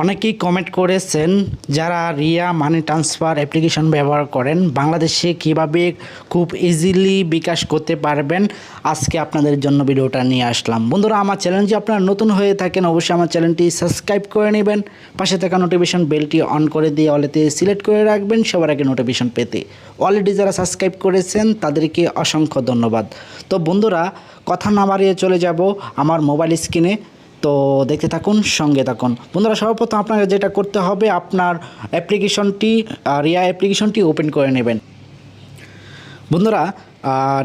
অনেকেই কমেন্ট করেছেন যারা রিয়া মানি ট্রান্সফার অ্যাপ্লিকেশন ব্যবহার করেন, বাংলাদেশে কীভাবে খুব ইজিলি বিকাশ করতে পারবেন? আজকে আপনাদের জন্য ভিডিওটা নিয়ে আসলাম। বন্ধুরা, আমার চ্যানেলটি আপনারা নতুন হয়ে থাকেন, অবশ্যই আমার চ্যানেলটি সাবস্ক্রাইব করে নেবেন। পাশে থাকা নোটিফিকেশন বেলটি অন করে দিয়ে অলেতে সিলেক্ট করে রাখবেন, সবার আগে নোটিফিকেশন পেতে। অলরেডি যারা সাবস্ক্রাইব করেছেন, তাদেরকে অসংখ্য ধন্যবাদ। তো বন্ধুরা, কথা না বাড়িয়ে চলে যাব আমার মোবাইল স্ক্রিনে তো দেখতে থাকুন, সঙ্গে থাকুন। বন্ধুরা, সর্বপ্রথম আপনাকে যেটা করতে হবে, আপনার অ্যাপ্লিকেশনটি রিয়া অ্যাপ্লিকেশনটি ওপেন করে নেবেন। বন্ধুরা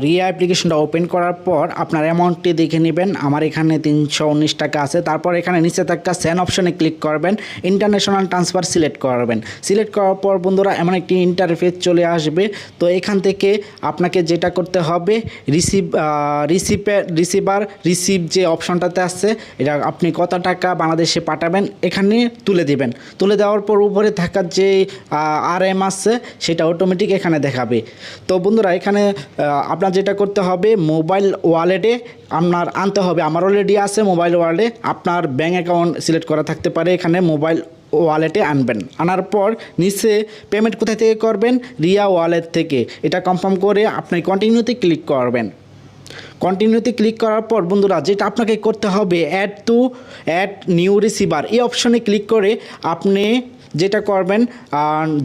রিয়া অ্যাপ্লিকেশনটা ওপেন করার পর আপনার অ্যামাউন্টটি দেখে নেবেন। আমার এখানে তিনশো উনিশ টাকা আছে। তারপর এখানে নিচে থাকা স্যান অপশনে ক্লিক করবেন। ইন্টারন্যাশনাল ট্রান্সফার সিলেক্ট করবেন। সিলেক্ট করার পর বন্ধুরা, এমন একটি ইন্টারফেস চলে আসবে। তো এখান থেকে আপনাকে যেটা করতে হবে রিসিভ রিসিপের রিসিভার রিসিভ যে অপশনটাতে আছে, এটা আপনি কত টাকা বাংলাদেশে পাঠাবেন, এখানে তুলে দিবেন। তুলে দেওয়ার পর উপরে থাকা যে আর এম আছে, সেটা অটোমেটিক এখানে দেখাবে। তো বন্ধুরা, এখানে আপনার যেটা করতে হবে মোবাইল ওয়ালেটে আপনার আনতে হবে। আমার অলরেডি আছে মোবাইল ওয়ালেটে আপনার ব্যাঙ্ক অ্যাকাউন্ট সিলেক্ট করা থাকতে পারে এখানে মোবাইল ওয়ালেটে আনবেন। আনার পর নিচে পেমেন্ট কোথায় থেকে করবেন? রিয়া ওয়ালেট থেকে। এটা কনফার্ম করে আপনি কন্টিনিউতে ক্লিক করবেন। কন্টিনিউতে ক্লিক করার পর বন্ধুরা, যেটা আপনাকে করতে হবে add to add new receiver এই অপশনে ক্লিক করে আপনি যেটা করবেন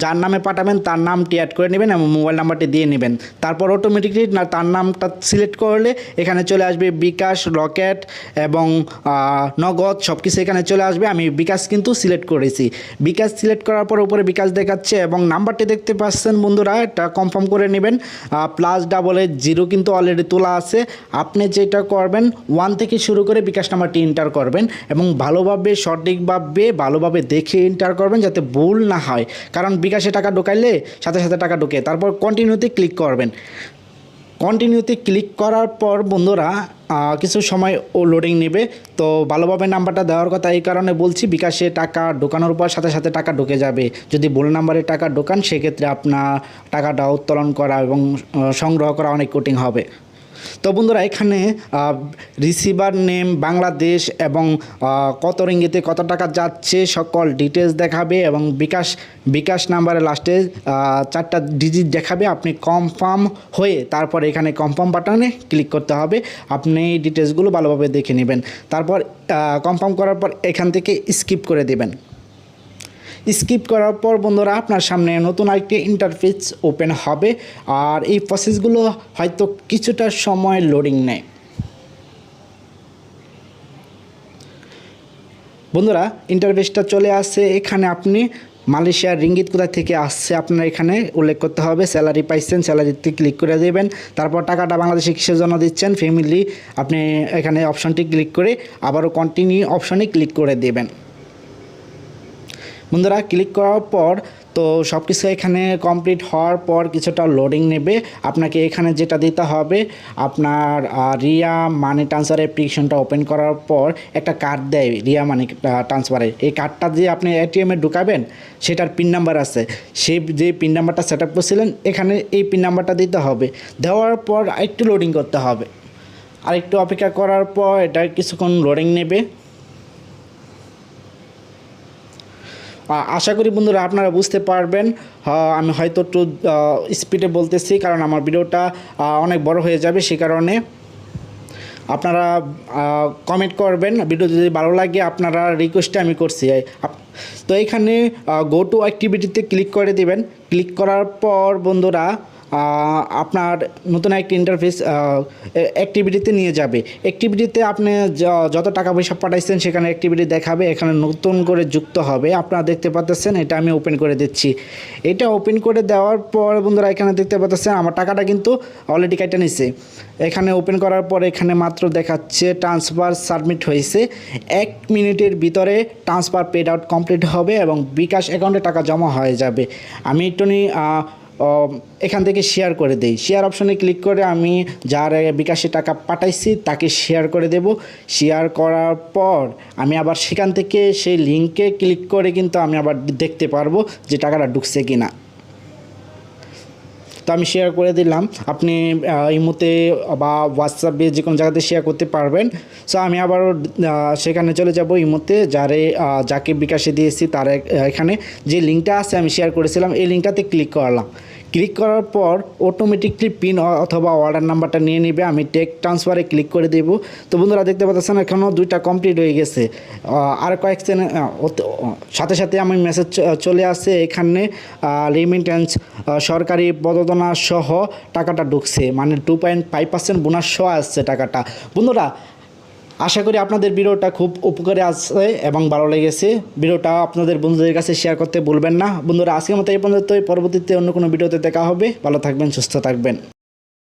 যার নামে পাঠাবেন, তার নামটি অ্যাড করে নেবেন এবং মোবাইল নাম্বারটি দিয়ে নেবেন। তারপর অটোমেটিকলি তার নামটা সিলেক্ট করলে এখানে চলে আসবে বিকাশ, রকেট এবং নগদ সব কিছু এখানে চলে আসবে। আমি বিকাশ কিন্তু সিলেক্ট করেছি। বিকাশ সিলেক্ট করার পর উপরে বিকাশ দেখাচ্ছে এবং নাম্বারটি দেখতে পাচ্ছেন বন্ধুরা, এটা কনফার্ম করে নেবেন। প্লাস ডাবল জিরো কিন্তু অলরেডি তোলা আছে। আপনি যেটা করবেন ওয়ান থেকে শুরু করে বিকাশ নাম্বারটি এন্টার করবেন এবং ভালোভাবে, সঠিকভাবে, ভালোভাবে দেখে এন্টার করবেন যাতে ভুল না হয়। কারণ বিকাশে টাকা ঢোকাইলে সাথে সাথে টাকা ঢোকে। তারপর কন্টিনিউতে ক্লিক করবেন। কন্টিনিউতে ক্লিক করার পর বন্ধুরা কিছু সময় ও লোডিং নেবে। তো ভালোভাবে নাম্বারটা দেওয়ার কথা এই কারণে বলছি, বিকাশে টাকা ঢোকানোর পর সাথে সাথে টাকা ঢুকে যাবে। যদি ভুল নাম্বারে টাকা ঢোকান, সেক্ষেত্রে আপনার টাকাটা উত্তোলন করা এবং সংগ্রহ করা অনেক কঠিন হবে। তো বন্ধুরা, এখানে রিসিভার নেম বাংলাদেশ এবং কত রিঙ্গিতে কত টাকা যাচ্ছে সকল ডিটেলস দেখাবে এবং বিকাশ বিকাশ নাম্বারে লাস্টে চারটা ডিজিট দেখাবে। আপনি কনফার্ম হয়ে তারপর এখানে কনফার্ম বাটনে ক্লিক করতে হবে। আপনি এই ডিটেলসগুলো ভালোভাবে দেখে নেবেন। তারপর কনফার্ম করার পর এখান থেকে স্কিপ করে দেবেন। স্কিপ করার পর বন্ধুরা আপনার সামনে নতুন আরেকটি ইন্টারফেস ওপেন হবে। আর এই প্রসেসগুলো হয়তো কিছুটা সময় লোডিং নেয়। বন্ধুরা ইন্টারফেসটা চলে আসছে এখানে আপনি মালয়েশিয়ার রিঙ্গিত কোথা থেকে আসছে আপনার এখানে উল্লেখ করতে হবে। স্যালারি পাইছেন স্যালারিতে ক্লিক করে দেবেন। তারপর টাকাটা বাংলাদেশে কিসের জন্য দিচ্ছেন? ফ্যামিলি আপনি এখানে অপশনটি ক্লিক করে আবারও কন্টিনিউ অপশনে ক্লিক করে দেবেন। বন্ধুরা ক্লিক করার পর তো সব কিছু এখানে কমপ্লিট হওয়ার পর কিছুটা লোডিং নেবে। আপনাকে এখানে যেটা দিতে হবে, আপনার রিয়া মানি ট্রান্সফার অ্যাপ্লিকেশনটা ওপেন করার পর একটা কার্ড দেয় রিয়া মানি ট্রান্সফারে এই কার্ডটা দিয়ে আপনি এটিএমে ঢুকাবেন, সেটার পিন নাম্বার আছে। সেই যে পিন নাম্বারটা সেট আপ করছিলেন, এখানে এই পিন নাম্বারটা দিতে হবে। দেওয়ার পর একটু লোডিং করতে হবে। আর একটু অপেক্ষা করার পর এটা কিছুক্ষণ লোডিং নেবে। আশা করি বন্ধুরা আপনারা বুঝতে পারবেন আমি হয়তো একটু স্পিডে বলতেছি, কারণ আমার ভিডিওটা অনেক বড় হয়ে যাবে সে কারণে। আপনারা কমেন্ট করবেন ভিডিও যদি ভালো লাগে, আপনারা রিকোয়েস্টে আমি করছি। তো এখানে গো টু অ্যাক্টিভিটিতে ক্লিক করে দিবেন। ক্লিক করার পর বন্ধুরা আপনার নতুন একটি ইন্টারফেস অ্যাক্টিভিটিতে নিয়ে যাবে। অ্যাক্টিভিটিতে আপনি যত টাকা পয়সা পাঠাইছেন সেখানে অ্যাক্টিভিটি দেখাবে এখানে নতুন করে যুক্ত হবে। আপনারা দেখতে পাচ্ছেন এটা আমি ওপেন করে দিচ্ছি। এটা ওপেন করে দেওয়ার পর বন্ধুরা এখানে দেখতে পাচ্ছেন আমার টাকাটা কিন্তু অলরেডি কেটে নিছে। এখানে ওপেন করার পর এখানে মাত্র দেখাচ্ছে ট্রান্সফার সাবমিট হয়েছে। এক মিনিটের ভিতরে ট্রান্সফার পেড আউট কমপ্লিট হবে এবং বিকাশ অ্যাকাউন্টে টাকা জমা হয়ে যাবে। আমি আহ, এখান থেকে শেয়ার করে দেই। শেয়ার অপশনে ক্লিক করে আমি যার বিকাশে টাকা পাঠাইছি, তাকে শেয়ার করে দেব। শেয়ার করার পর আমি আবার সেখান থেকে সেই লিঙ্কে ক্লিক করে কিন্তু আমি আবার দেখতে পারব যে টাকাটা ঢুকছে কি না তো আমি শেয়ার করে দিলাম। আপনি এই ইমোতে বা হোয়াটসঅ্যাপে যে কোনো জায়গাতে শেয়ার করতে পারবেন। সো আমি আবারও সেখানে চলে যাব ইমোতে যারে যাকে বিকাশে দিয়েছি, তার এখানে যে লিঙ্কটা আছে, আমি শেয়ার করেছিলাম। এই লিঙ্কটাতে ক্লিক করলাম। ক্লিক করার পর অটোমেটিকলি পিন অথবা অর্ডার নাম্বারটা নিয়ে নেবে। আমি টেক ট্রান্সফারে ক্লিক করে দেব। তো বন্ধুরা দেখতে পাচ্ছেন, এখনও দুইটা কমপ্লিট হয়ে গেছে। আর কয়েক সাথে সাথে আমি মেসেজ চলে আসছে। এখানে রিমিটেন্স সরকারি প্রযোজনা সহ টাকাটা ঢুকছে। মানে two point five percent bonus সহ আসছে টাকাটা। বন্ধুরা আশা করি আপনাদের ভিডিওটা খুব উপকারে আসছে এবং ভালো লেগেছে। ভিডিওটা আপনাদের বন্ধুদের কাছে শেয়ার করতে ভুলবেন না। বন্ধুরা, আজকের মতো এই পর্যন্তই। পরবর্তীতে অন্য কোনো ভিডিওতে দেখা হবে। ভালো থাকবেন, সুস্থ থাকবেন।